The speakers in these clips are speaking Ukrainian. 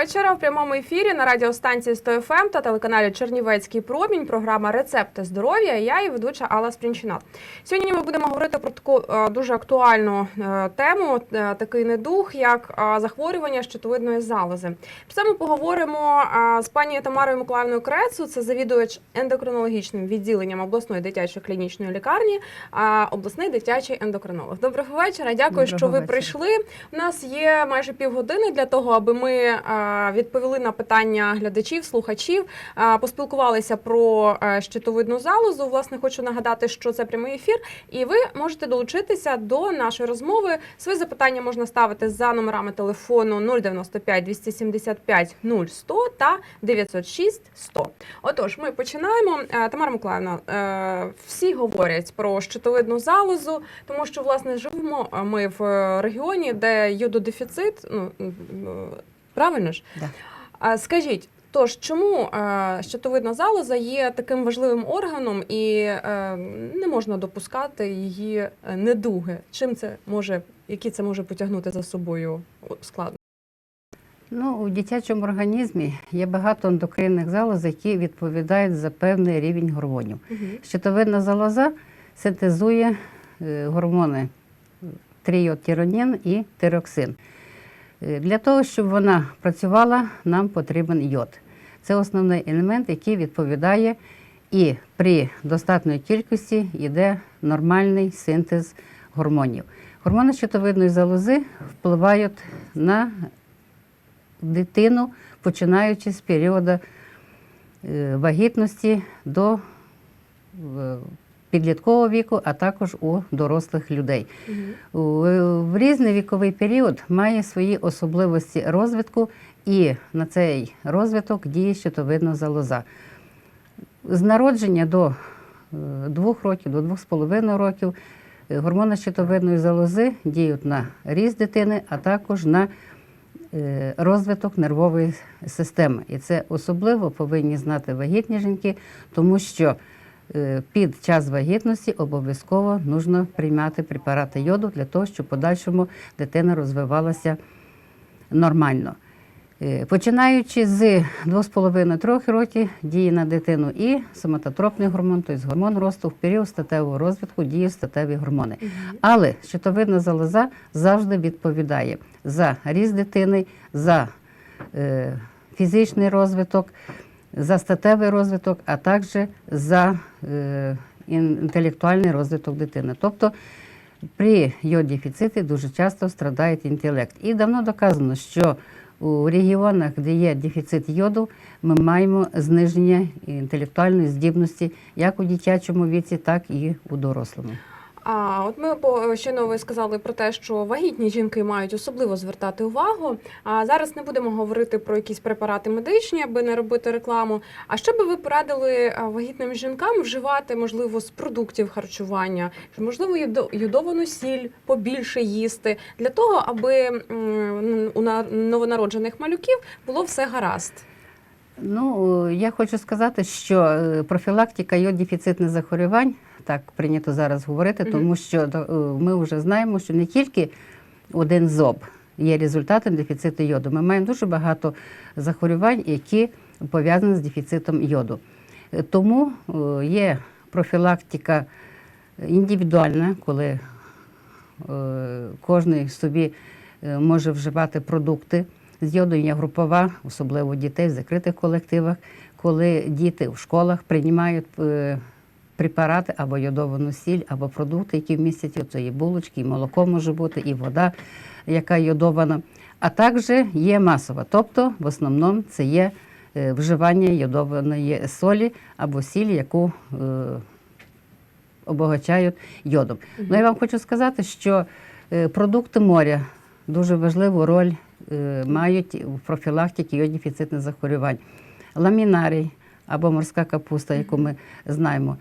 вечора. В прямому ефірі на радіостанції 100 ФМ та телеканалі Чернівецький промінь. Програма Рецепти здоров'я. Я і ведуча Алла Спрінчина. Сьогодні ми будемо говорити про таку е, дуже актуальну е, тему, е, такий недух, як захворювання щитовидної залози. Про це ми поговоримо з пані Тамарою Миколаївною Крецу. Це завідувач ендокринологічним відділенням обласної дитячої клінічної лікарні, обласний дитячий ендокринолог. Доброго вечора. Дякую, Доброго що ви вечора. прийшли. У нас є майже півгодини для того, аби ми відповіли на питання глядачів, слухачів, поспілкувалися про е, щитовидну залозу. Власне, хочу нагадати, що це прямий ефір, і ви можете долучитися до нашої розмови. Свої запитання можна ставити за номерами телефону 095 275 0100 та 906 100. Отож, ми починаємо. Е, Тамара Миколаївна, е, всі говорять про щитовидну залозу, тому що власне живемо ми в регіоні, де йододефіцит. Ну правильно ж? Да. А скажіть. Тож, чому е, щитовидна залоза є таким важливим органом і е, не можна допускати її е, недуги? Чим це може, які це може потягнути за собою складно? Ну, у дитячому організмі є багато ендокринних залоз, які відповідають за певний рівень гормонів. Щитовидна залоза синтезує е, гормони тріотиронін і тироксин. Для того, щоб вона працювала, нам потрібен йод. Це основний елемент, який відповідає, і при достатньої кількості йде нормальний синтез гормонів. Гормони щитовидної залози впливають на дитину, починаючи з періоду е, вагітності до е, підліткового віку, а також у дорослих людей. У- В різний віковий період має свої особливості розвитку, і на цей розвиток діє щитовидна залоза. З народження до е, двох років, до двох з половиною років е, гормони щитовидної залози діють на ріст дитини, а також на е, розвиток нервової системи. І це особливо повинні знати вагітні жінки, тому що під час вагітності обов'язково потрібно приймати препарати йоду для того, щоб в подальшому дитина розвивалася нормально. Е, Починаючи з 2,5-3 років діє на дитину і соматотропний гормон, тобто гормон росту в період статевого розвитку діють статеві гормони. Але щитовидна залоза завжди відповідає за ріст дитини, за е, фізичний розвиток, за статевий розвиток, а також за е, інтелектуальний розвиток дитини. Тобто при йод-дефіциті дуже часто страдає інтелект. І давно доказано, що у регіонах, де є дефіцит йоду, ми маємо зниження інтелектуальної здібності як у дитячому віці, так і у дорослому. А от ми по- щойно ви сказали про те, що вагітні жінки мають особливо звертати увагу. А зараз не будемо говорити про якісь препарати медичні, аби не робити рекламу. А що би ви порадили вагітним жінкам вживати, можливо, з продуктів харчування, можливо, йодовану сіль побільше їсти для того, аби у на- новонароджених малюків було все гаразд. Ну, е, я хочу сказати, що е, профілактика йод-дефіцитних захворювань, так прийнято зараз говорити, тому що е, ми вже знаємо, що не тільки один зоб є результатом дефіциту йоду. Ми маємо дуже багато захворювань, які пов'язані з дефіцитом йоду. Е, Тому е, є профілактика індивідуальна, коли кожен собі може вживати продукти з йоду. Є групова, особливо дітей в закритих колективах, коли діти в школах приймають препарати або йодовану сіль, або продукти, які вмістять. Це і булочки, і молоко може бути, і вода, яка йодована. А також є масова, тобто в основному це є е, вживання йодованої солі або сіль, яку е, обогачають йодом. Ну, я вам хочу сказати, що е, продукти моря дуже важливу роль е, мають в профілактиці йод-дефіцитних захворювань. Ламінарій або морська капуста, яку ми знаємо.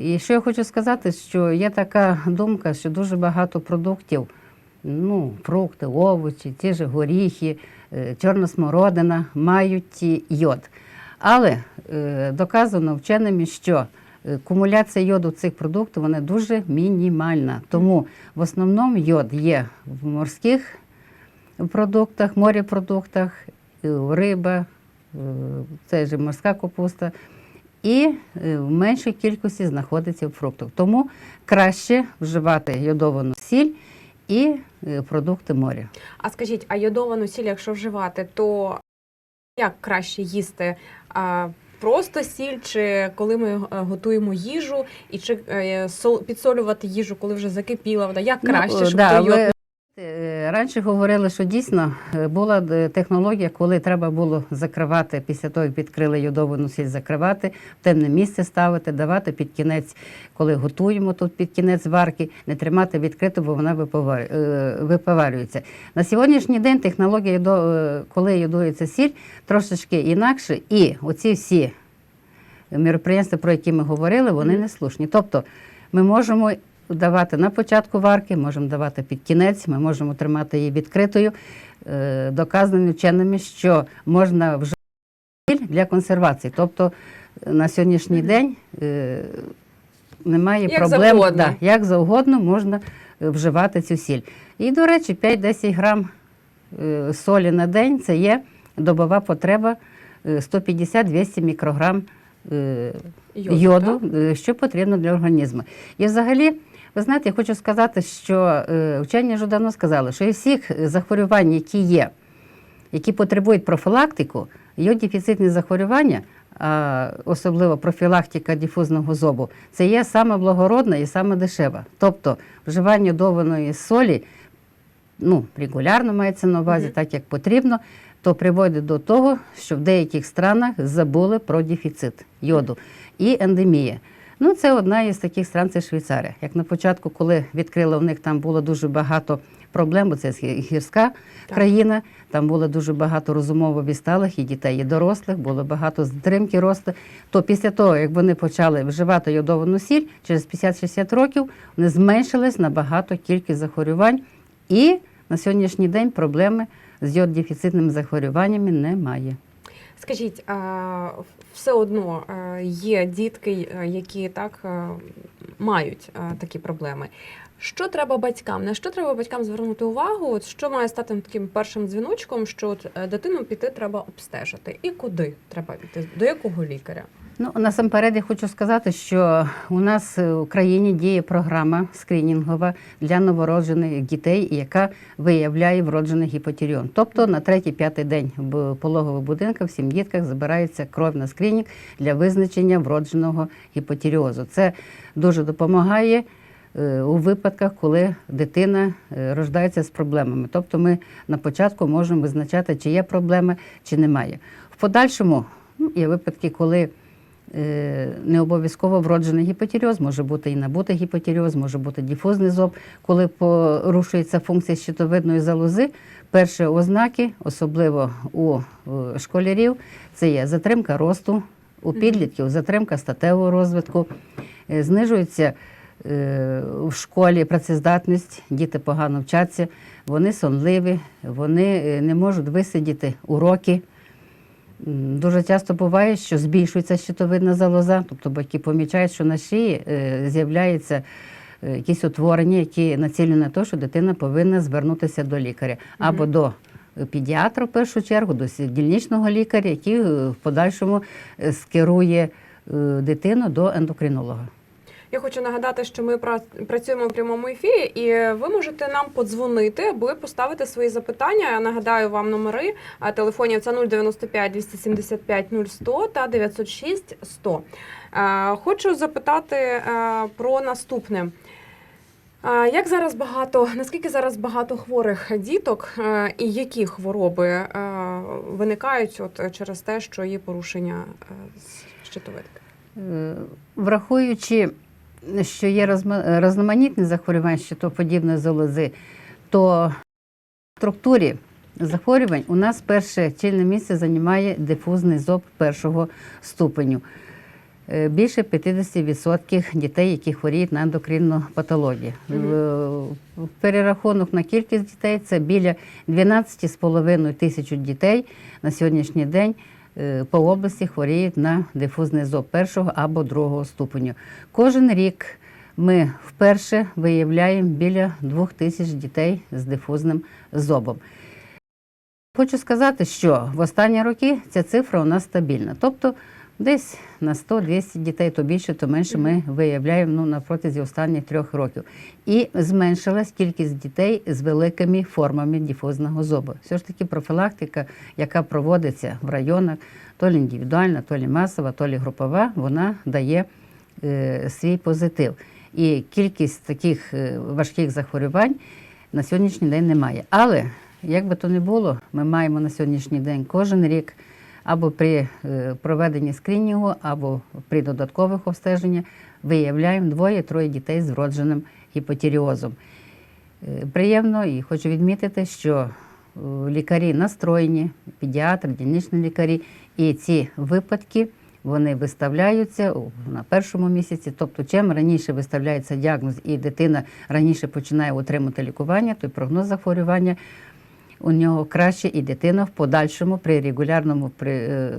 І що я хочу сказати, що є така думка, що дуже багато продуктів, ну, фрукти, овочі, ті ж горіхи, е, чорна смородина мають йод. Але е, доказано вченими, що е, кумуляція йоду цих продуктів вона дуже мінімальна. Тому в основному йод є в морських продуктах, морепродуктах, риба, це ж морська капуста. І е, в меншій кількості знаходиться в фруктах. Тому краще вживати йодовану сіль і е, продукти моря. А скажіть, а йодовану сіль, якщо вживати, то як краще їсти? Просто сіль, чи коли ми е, готуємо їжу, і чи сол- підсолювати їжу, коли вже закипіла вода? Як краще, Ну, щоб да, той йод раніше говорили, що дійсно е, була е, технологія, коли треба було закривати після того, як відкрили йодовану сіль, закривати, в темне місце ставити, давати під кінець, коли готуємо тут під кінець варки, не тримати відкрито, бо вона е. На сьогоднішній день технологія, е, коли йодується сіль, трошечки інакше, і оці всі міроприємства, про які ми говорили, вони не слушні. Тобто ми можемо давати на початку варки, можемо давати під кінець, ми можемо тримати її відкритою, е, доказаними вченими, що можна вживати для консервації. Тобто е, на сьогоднішній день е, немає Як проблем, завгодно. Да, як завгодно можна вживати цю сіль. І, до речі, 5-10 грам солі на день це є добова потреба е, 150-200 мікрограм йоду, йоду, що потрібно для організму. І взагалі, ви знаєте, я хочу сказати, що е, вчені вже давно сказали, що всіх захворювань, які є, які потребують профілактику, йод-дефіцитні захворювання, особливо профілактика дифузного зобу, це є саме благородна і саме дешева. Тобто вживання йодованої солі, ну, регулярно мається на увазі, Мгм. так як потрібно, то приводить до того, що в деяких странах забули про дефіцит йоду і ендемія. Ну, це одна із таких стран, це Швейцарія. Як на початку, коли відкрили, у них там було дуже багато проблем, бо це гірська Так. країна, там було дуже багато розумово відсталих і дітей, і дорослих, було багато затримки росту. То після того, як вони почали вживати йодовану сіль, через 50-60 років вони зменшились набагато кількість захворювань. І на сьогоднішній день проблеми з йод-дефіцитними захворюваннями немає. Скажіть, а, все одно є дітки, е, які так е, мають е, такі проблеми. Що треба батькам? На що треба батькам звернути увагу? От що має стати таким першим дзвіночком, що от, дитину піти треба обстежити? І куди треба піти? До якого лікаря? Ну, насамперед я хочу сказати, що у нас в Україні діє програма скринінгова для новороджених дітей, яка виявляє вроджений гіпотіріон. Тобто на третій-п'ятий день в пологових будинках всім дітках забирається кров на скринінг для визначення вродженого гіпотіріозу. Це дуже допомагає е, у випадках, коли дитина е, рождається з проблемами. Тобто ми на початку можемо визначати, чи є проблеми, чи немає. В подальшому ну, є випадки, коли не обов'язково вроджений гіпотіріоз, може бути і набутий гіпотіріоз, може бути дифузний зоб. Коли порушується функція щитовидної залози, перші ознаки, особливо у е, школярів, це є затримка росту, у підлітків затримка статевого розвитку, е, знижується е, в школі працездатність, діти погано вчаться, вони сонливі, вони е, не можуть висидіти уроки. Дуже часто буває, що збільшується щитовидна залоза, тобто батьки помічають, що на шиї з'являється. з'являються е, якісь утворення, які націлені на те, що дитина повинна звернутися до лікаря або Мгм. до педіатра в першу чергу, до дільничного лікаря, який е, в подальшому е, скерує е, дитину до ендокринолога. Я хочу нагадати, що ми працюємо в прямому ефірі, і ви можете нам подзвонити, аби поставити свої запитання. Я нагадаю вам номери телефонів це 095 275 0100 та 906 100. Е, Хочу запитати про наступне. Як зараз багато, наскільки зараз багато хворих діток і які хвороби виникають от через те, що є порушення щитовидки? Е, Враховуючи, що є різноманітні захворювання щитоподібної залози, то в структурі захворювань у нас перше чільне місце займає дифузний зоб першого ступеню. Е, Більше 50% дітей, які хворіють на ендокринну патологію. В- В перерахунок на кількість дітей це біля 12,5 тисяч дітей на сьогоднішній день по області хворіють на дифузний зоб першого або другого ступеню. Кожен рік ми вперше виявляємо біля двох тисяч дітей з дифузним зобом. Хочу сказати, що в останні роки ця цифра у нас стабільна. Тобто десь на 100-200 дітей, то більше, то менше ми виявляємо ну, на протязі останніх трьох років. І зменшилась кількість дітей з великими формами діфузного зобу. Все ж таки профілактика, яка проводиться в районах, то лі індивідуальна, то лі масова, то лі групова, вона дає е, свій позитив. І кількість таких е, важких захворювань на сьогоднішній день немає. Але як би то не було, ми маємо на сьогоднішній день кожен рік або при е, проведенні скринінгу, або при додаткових обстеженнях виявляємо двоє-троє дітей з вродженим гіпотіріозом. Е, Приємно і хочу відмітити, що е, лікарі настроєні, педіатри, дільничні лікарі, і ці випадки вони виставляються на першому місяці. Тобто, чим раніше виставляється діагноз і дитина раніше починає отримати лікування, то й прогноз захворювання у нього краще, і дитина в подальшому при регулярному при, е,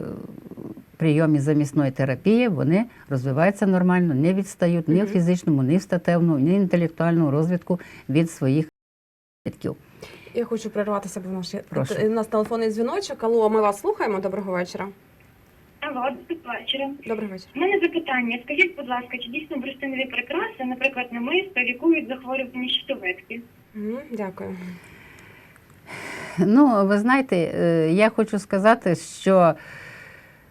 прийомі замісної терапії вони розвиваються нормально, не відстають ні в фізичному, ні в статевному, ні в інтелектуальному розвитку від своїх батьків. Я хочу перерватися, бо в нас, Прошу. у нас телефонний дзвіночок. Алло, ми вас слухаємо. Доброго вечора. Алло, доброго вечора. Доброго вечора. У мене запитання. Скажіть, будь ласка, чи дійсно бурштинові прикраси, наприклад, намисто, лікують захворювання щитовидки? Мгм, Дякую. Ну, ви знаєте, е, я хочу сказати, що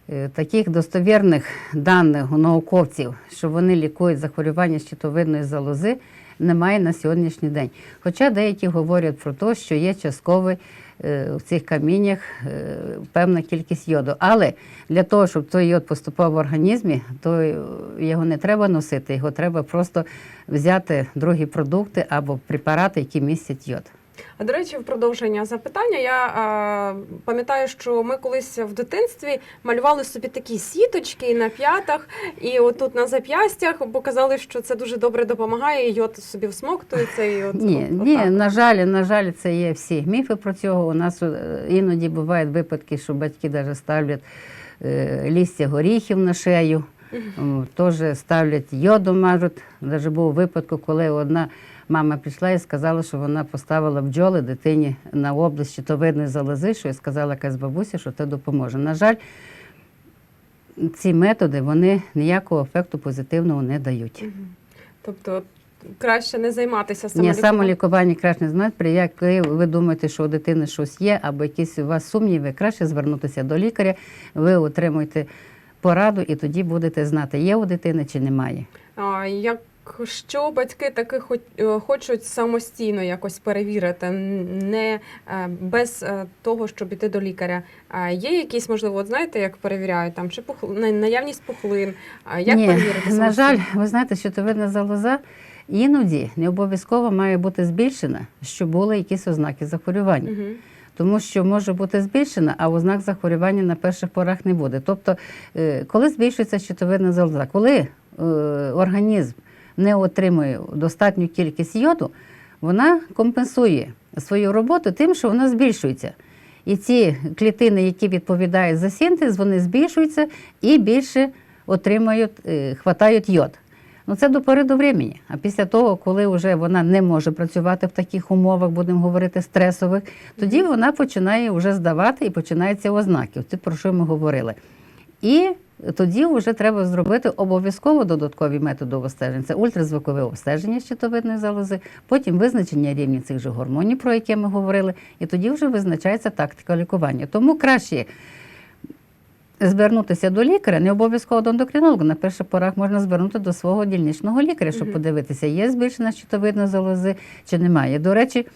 е, таких достовірних даних у науковців, що вони лікують захворювання щитовидної залози, немає на сьогоднішній день. Хоча деякі говорять про те, що є частковий е, в цих каміннях певна кількість йоду. Але для того, щоб той йод поступав в організмі, то його не треба носити, його треба просто взяти другі продукти або препарати, які містять йод. А до речі, в продовження запитання я е, пам'ятаю, що ми колись в дитинстві малювали собі такі сіточки на п'ятах, і отут на зап'ястях, бо казали, що це дуже добре допомагає, і йод собі всмоктується. І от, Ні, от, ні, на жаль, на жаль, це є всі міфи про цього. У нас е, іноді бувають випадки, що батьки навіть ставлять е, листя горіхів на шею, теж ставлять йоду, мажуть. Навіть був випадку, коли одна мама прийшла і сказала, що вона поставила бджоли дитині на область щитовидної залози, що і сказала якась бабуся, що це допоможе. На жаль, ці методи вони ніякого ефекту позитивного не дають. Мгм. Тобто краще не займатися Ні, самолікуванням. самолікування краще не знати. При як ви думаєте, що у дитини щось є, або якісь у вас сумніви, краще звернутися до лікаря, ви отримуєте пораду і тоді будете знати, є у дитини чи немає. А, Якщо батьки таки е, хочуть самостійно якось перевірити, не е, без е, того, щоб іти до лікаря, а є якісь, можливо, от знаєте, як перевіряють там чи пухл... наявність пухлин? Як Ні, перевірити на жаль, ви знаєте, щитовидна залоза іноді не обов'язково має бути збільшена, щоб були якісь ознаки захворювання. Мгм. Тому що може бути збільшена, а ознак захворювання на перших порах не буде. Тобто, коли збільшується щитовидна залоза, коли е, організм не отримує достатню кількість йоду, вона компенсує свою роботу тим, що вона збільшується. І ці клітини, які відповідають за синтез, вони збільшуються і більше отримають, е, хватають йод. Ну це до пори до времени. А після того, коли вже вона не може працювати в таких умовах, будемо говорити, стресових, тоді вона починає вже здавати і починаються ознаки. Це про що ми говорили. І тоді вже треба зробити обов'язково додаткові методи обстеження. Це ультразвукове обстеження щитовидної залози, потім визначення рівня цих же гормонів, про які ми говорили, і тоді вже визначається тактика лікування. Тому краще звернутися до лікаря, не обов'язково до ендокринолога. На перших порах можна звернути до свого дільничного лікаря, щоб Мгм. подивитися, є збільшена щитовидна залози чи немає. До речі,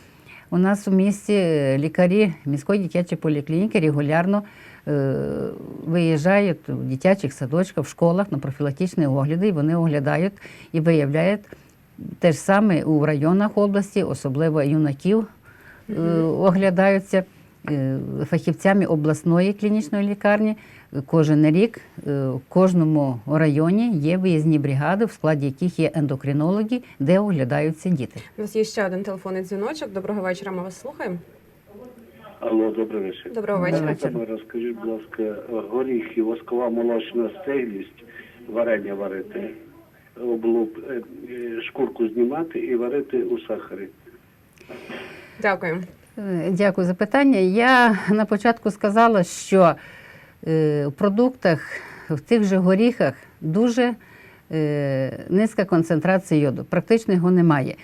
у нас у місті е, лікарі міської дитячої поліклініки регулярно виїжджають в дитячих садочках, в школах на профілактичні огляди, і вони оглядають і виявляють те ж саме у районах області, особливо юнаків е, оглядаються е, фахівцями обласної клінічної лікарні. Кожен рік е, в кожному районі є виїзні бригади, в складі яких є ендокринологи, де оглядаються діти. У нас є ще один телефонний дзвіночок. Доброго вечора. Ми вас слухаємо. Алло, добрий вечір. Доброго вечора. Тамара, Розкажіть, будь ласка, горіхи, воскова молочна стиглість, варення варити, облуп, е, е, шкурку знімати і варити у сахарі. Дякую. Е, Дякую за питання. Я на початку сказала, що в продуктах, в тих же горіхах дуже низька концентрація йоду, практично його немає.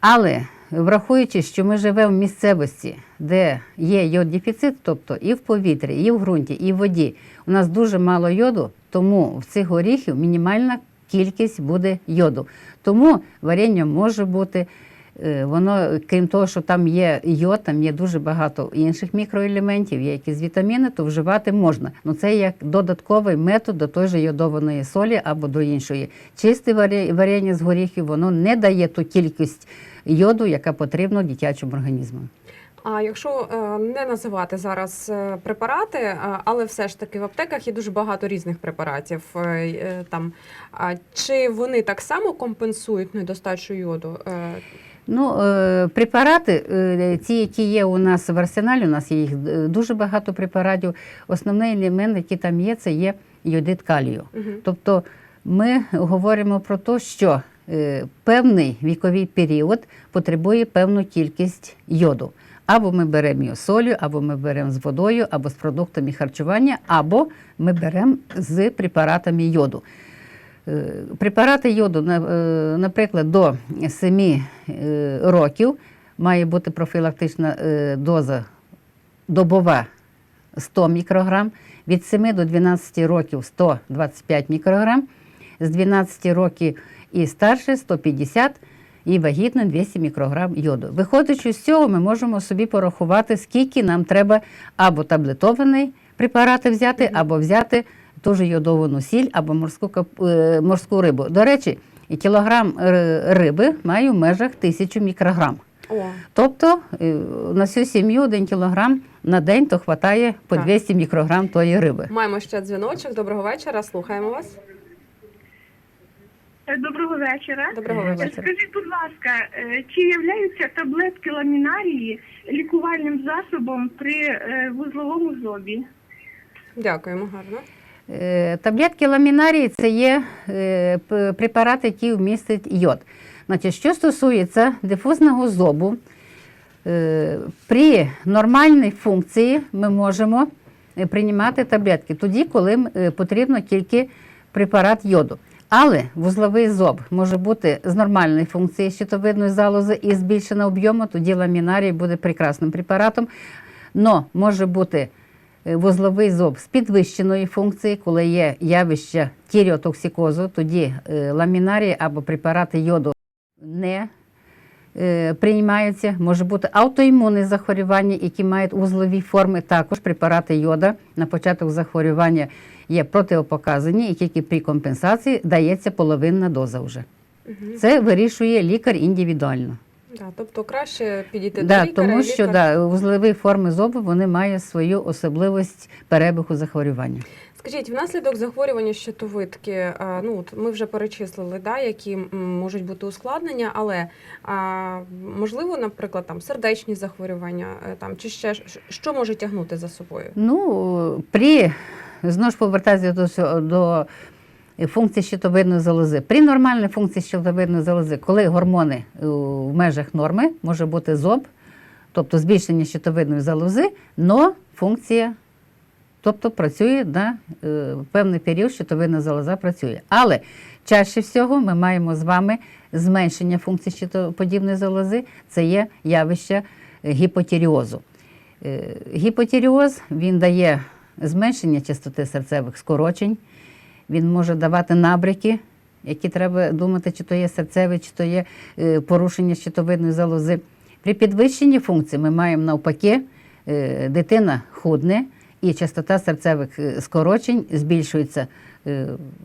Але враховуючи, що ми живемо в місцевості, де є йод-дефіцит, тобто і в повітрі, і в ґрунті, і в воді, у нас дуже мало йоду, тому в цих горіхів мінімальна кількість буде йоду. Тому варення може бути. Е, Воно, крім того, що там є йод, там є дуже багато інших мікроелементів, є якісь вітаміни, то вживати можна. Ну це як додатковий метод до той же йодованої солі або до іншої. Чисте варення з горіхів воно не дає ту кількість йоду, яка потрібна дитячому організму. А якщо е, не називати зараз е, препарати, але все ж таки в аптеках є дуже багато різних препаратів. Там чи вони так само компенсують недостачу йоду? Ну, е, препарати, е, ті, які є у нас в арсеналі, у нас є їх е, дуже багато препаратів. Основний елемент, який там є, це є йодид калію. мгм. Тобто ми говоримо про те, що певний віковий період потребує певну кількість йоду. Або ми беремо його з солью, або ми беремо з водою, або з продуктами харчування, або ми беремо з препаратами йоду. Е, Препарати йоду, е, наприклад, до 7 е, років має бути профілактична доза добова 100 мікрограм, від 7 до 12 років 125 мікрограм, з 12 років і старше 150 і вагітно 200 мікрограм йоду. Виходячи з цього, ми можемо собі порахувати, скільки нам треба або таблетований препарати взяти, або взяти ту ж йодовану сіль або морську, е, морську рибу. До речі, кілограм е, риби має в межах 1000 мікрограм. О, Тобто е, на всю сім'ю один кілограм на день то хватає по Так. 200 мікрограм тої риби. маємо ще дзвіночок. Доброго вечора. Слухаємо вас. Доброго вечора. Доброго вечора. Скажіть, будь ласка, чи являються таблетки ламінарії лікувальним засобом при вузловому зобі? Дякуємо гарно. Е, Таблетки ламінарії це є е, препарат, який вмістить йод. Значить, що стосується дифузного зобу, е, при нормальній функції ми можемо приймати таблетки тоді, коли потрібно тільки препарат йоду. Але вузловий зоб може бути з нормальної функції щитовидної залози і збільшена об'єму, тоді ламінарій буде прекрасним препаратом. Но може бути вузловий зоб з підвищеної функції, коли є явище тіріотоксикозу, тоді е, ламінарії або препарати йоду не е, приймаються. Може бути аутоімунне захворювання, які мають узлові форми. Також препарати йода на початок захворювання є противопоказані, і тільки при компенсації дається половинна доза вже. Це вирішує лікар індивідуально. Да, тобто краще підійти Да, до лікаря. тому що лікар- да, вузлові форми зобу вони мають свою особливість перебігу захворювання. Скажіть, внаслідок захворювання щитовидки, ну от ми вже перечислили, да, які можуть бути ускладнення, але а, можливо, наприклад, там сердечні захворювання, е, там чи ще що може тягнути за собою? Ну, при знову ж повертатися до, до функції щитовидної залози. При нормальній функції щитовидної залози, коли гормони е, в межах норми, може бути зоб, тобто збільшення щитовидної залози, но функція, тобто працює на е, певний період, щитовидна залоза працює. Але чаще всього ми маємо з вами зменшення функції щитоподібної залози, це є явище гіпотіріозу. Е, Гіпотіріоз він дає зменшення частоти серцевих скорочень, він може давати набряки, які треба думати, чи то є серцеве, чи то є е, порушення щитовидної залози. При підвищенні функцій ми маємо навпаки, е, дитина худне і частота серцевих е, скорочень збільшується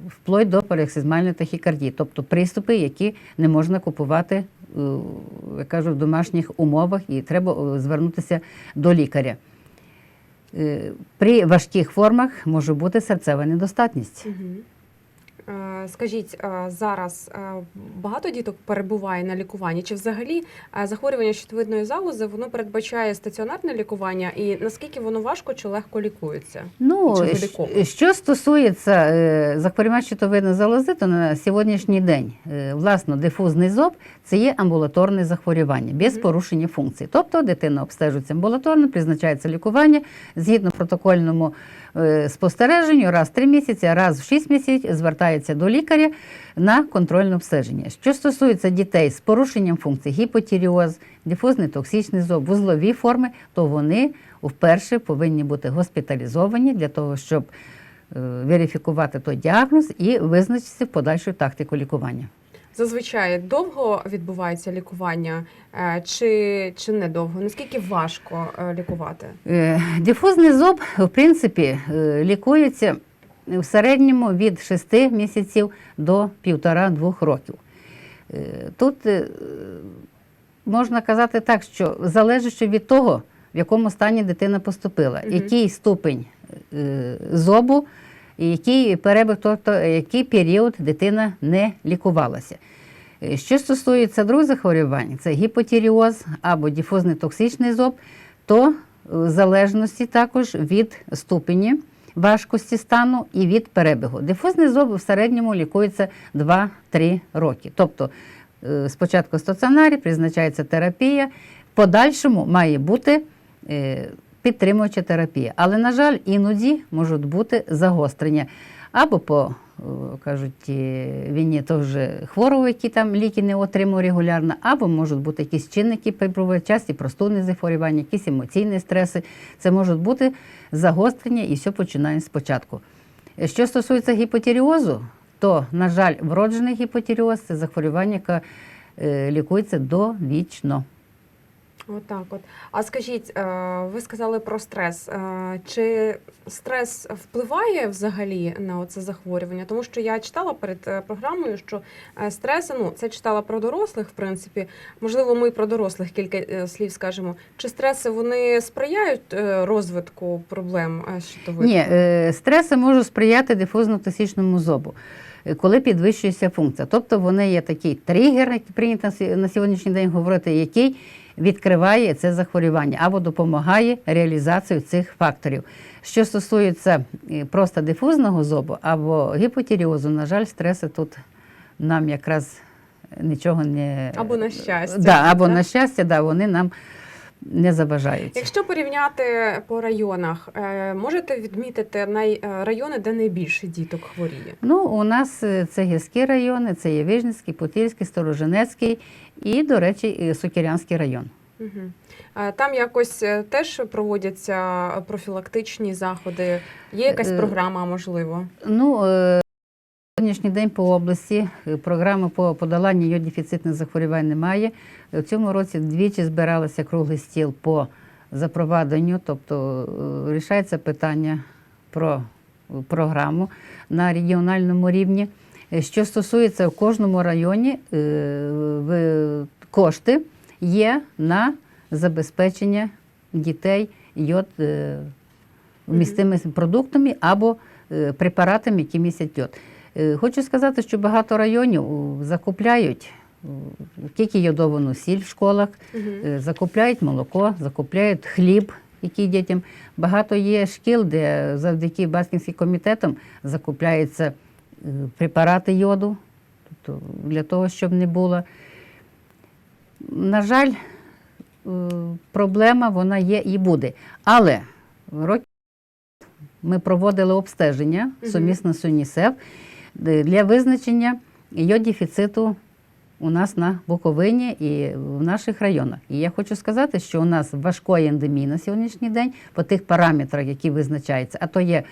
вплоть до парексизмальної тахікардії, тобто приступи, які не можна купувати я кажу, в домашніх умовах, і треба звернутися до лікаря. Е, При важких формах може бути серцева недостатність. Угу. Е, Скажіть, е, зараз е, багато діток перебуває на лікуванні? Чи взагалі захворювання щитовидної залози воно передбачає стаціонарне лікування? І наскільки воно важко чи легко лікується? Ну, Чи що стосується захворювань щитовидної залози, то на сьогоднішній день власно дифузний зоб це є амбулаторне захворювання без порушення функцій. Тобто дитина обстежується амбулаторно, призначається лікування згідно протокольному спостереженню раз в 3 місяці, раз в 6 місяців звертається до лікаря на контрольне обстеження. Що стосується дітей з порушенням функцій, гіпотіріоз, дифузний токсичний зоб, вузлові форми, то вони вперше повинні бути госпіталізовані для того, щоб е, верифікувати той діагноз і визначитися подальшу тактику лікування. Зазвичай довго відбувається лікування, е, чи, чи не довго? Наскільки важко е, лікувати? Е, Дифузний зоб, в принципі, лікується в середньому від 6 місяців до 1,5-2 років. Тут можна казати так, що залежить від того, в якому стані дитина поступила, Мгм. який ступень зобу, який перебіг, тобто який період дитина не лікувалася. Е, Що стосується других захворювань, це гіпотіріоз або дифузний токсичний зоб, то е, в залежності також від ступені важкості стану і від перебігу. Дифузний зоб в середньому лікується 2-3 роки. Тобто е, спочатку стаціонарі призначається терапія, в подальшому має бути підтримуюча терапія. Але, на жаль, іноді можуть бути загострення або по е, кажуть, е, війні того вже хворого, які там ліки не отримує регулярно, або можуть бути якісь чинники прибувають часті простудні захворювання, якісь емоційні стреси. Це можуть бути загострення і все починає спочатку. Е, Що стосується гіпотіріозу, то, на жаль, вроджений гіпотіріоз це захворювання, яке лікується довічно. Отак, от. А скажіть, е, ви сказали про стрес. Е, Чи стрес впливає взагалі на це захворювання? Тому що я читала перед е, програмою, що стрес, ну це читала про дорослих, в принципі. Можливо, ми про дорослих кілька слів скажемо. Чи стреси вони сприяють розвитку проблем щитовидки? Ні, стреси можуть сприяти дифузно-токсичному зобу, коли підвищується функція. Тобто вони є такий тригер, який прийнято на сьогоднішній день говорити, який відкриває це захворювання або допомагає реалізацію цих факторів. Що стосується е, просто дифузного зобу або гіпотіріозу, на жаль, стреси тут нам якраз нічого не Або на щастя, Да, або так? на щастя, да, вони нам не заважають. Якщо порівняти по районах, е, можете відмітити най, е, райони, де найбільше діток хворіє? Ну, у нас е, це гірські райони, це є Вижницький, Путильський, Сторожинецький і, до речі, Сокірянський район. Угу. Там якось теж проводяться профілактичні заходи. Є якась програма, можливо? Ну, сьогоднішній день по області е, програми по подоланню йодефіцитних захворювань немає. У цьому році двічі збиралися круглий стіл по запровадженню, тобто е, рішається питання про програму на регіональному рівні. Е, Що стосується в кожному районі, е, кошти є на забезпечення дітей йод е, продуктами або е, препаратами, які містять йод. Е, Хочу сказати, що багато районів закупляють тільки йодовану сіль в школах, Угу. е, закупляють молоко, закупляють хліб, який дітям. Багато є шкіл, де завдяки Баскінським комітетам закупляються е, препарати йоду, тобто для того, щоб не було. На жаль, е, проблема вона є і буде. Але роки ми проводили обстеження сумісно з ЮНІСЕФ е, для визначення йодефіциту у нас на Буковині і в наших районах. І я хочу сказати, що у нас важкої ендемії на сьогоднішній день по тих параметрах, які визначаються, а то є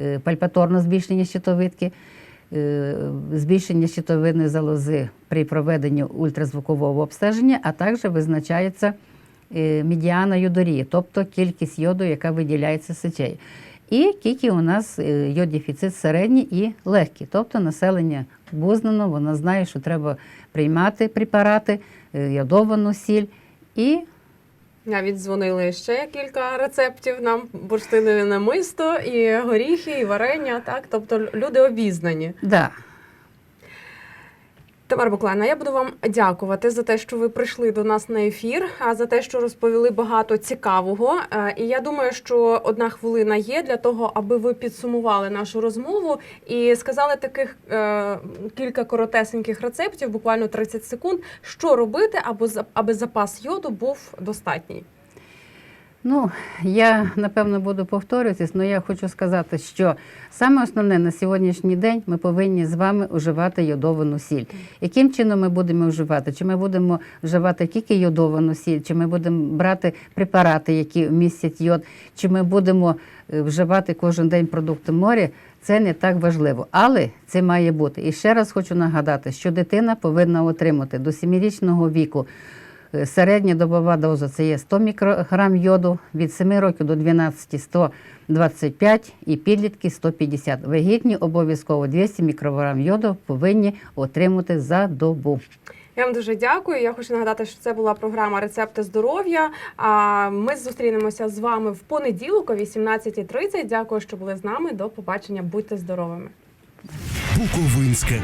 е, пальпаторне збільшення щитовидки, е, збільшення щитовидної залози при проведенні ультразвукового обстеження, а також визначається е, медіана йодорії, тобто кількість йоду, яка виділяється з. І тільки у нас йодіфіцит середній і легкий, тобто населення обузнано, воно знає, що треба приймати препарати, ядовану йодовану сіль і Навіть дзвонили ще кілька рецептів нам бурштинове намисто, і горіхи, і варення. Так, тобто люди обізнані. Да. Тамара Буклайна, я буду вам дякувати за те, що ви прийшли до нас на ефір, а за те, що розповіли багато цікавого. Е, І я думаю, що одна хвилина є для того, аби ви підсумували нашу розмову і сказали таких е, кілька коротесеньких рецептів, буквально 30 секунд, що робити, аби аби запас йоду був достатній. Ну, я напевно буду повторюватись, але я хочу сказати, що саме основне на сьогоднішній день ми повинні з вами вживати йодовану сіль. Яким чином ми будемо вживати? Чи ми будемо вживати тільки йодовану сіль, чи ми будемо брати препарати, які містять йод, чи ми будемо е, вживати кожен день продукти моря? Це не так важливо, але це має бути. І ще раз хочу нагадати, що дитина повинна отримати до 7-річного віку Середня добова доза це є 100 мікрограм йоду, від 7 років до 12 – 125 і підлітки 150. Вагітні обов'язково 200 мікрограм йоду повинні отримати за добу. Я вам дуже дякую. Я хочу нагадати, що це була програма Рецепти здоров'я. А ми зустрінемося з вами в понеділок о 18.30. Дякую, що були з нами. До побачення. Будьте здоровими. Буковинське.